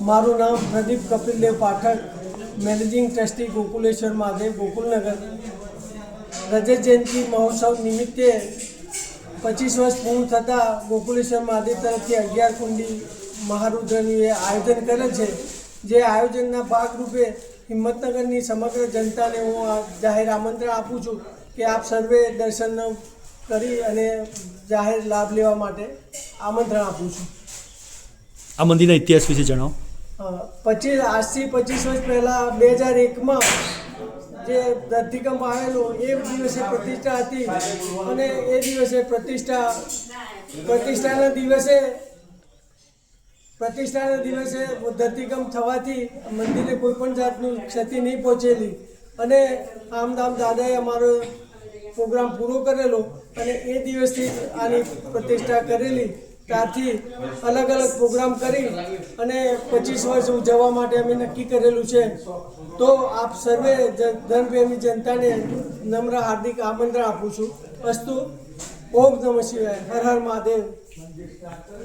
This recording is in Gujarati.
મારું નામ પ્રદીપ કપિલદેવ પાઠક, મેનેજિંગ ટ્રસ્ટી ગોકુલેશ્વર મહાદેવ ગોકુલનગર. રજત જયંતિ મહોત્સવ નિમિત્તે પચીસ વર્ષ પૂર્ણ થતાં ગોકુલેશ્વર મહાદેવ તરફથી અગિયાર કુંડી મહારુદ્રનું આયોજન કરે છે, જે આયોજનના ભાગરૂપે હિંમતનગરની સમગ્ર જનતાને હું આ જાહેર આમંત્રણ આપું છું કે આપ સર્વે દર્શન કરી અને જાહેર લાભ લેવા માટે આમંત્રણ આપું છું. આ મંદિરના ઇતિહાસ વિશે જણાવો. પચીસ, આજથી પચીસ વર્ષ પહેલાં બે હજાર એકમાં જે ધરતીકંપ આવેલો, એ દિવસે પ્રતિષ્ઠા હતી. અને એ દિવસે પ્રતિષ્ઠા, પ્રતિષ્ઠાના દિવસે પ્રતિષ્ઠાના દિવસે ધરતીકંપ થવાથી મંદિરે કોઈ પણ જાતની ક્ષતિ નહીં પહોંચેલી. અને આમદામ દાદાએ અમારો પ્રોગ્રામ પૂરો કરેલો અને એ દિવસથી આની પ્રતિષ્ઠા કરેલી. ત્યારથી અલગ અલગ પ્રોગ્રામ કરી અને પચીસ વર્ષ ઉજવવા માટે અમે નક્કી કરેલું છે. તો આપ સર્વે ધનપ્રેમી જનતાને નમ્ર હાર્દિક આમંત્રણ આપું છું. અસ્તુ. ઓમ નમઃ શિવાય. હર હર મહાદેવ.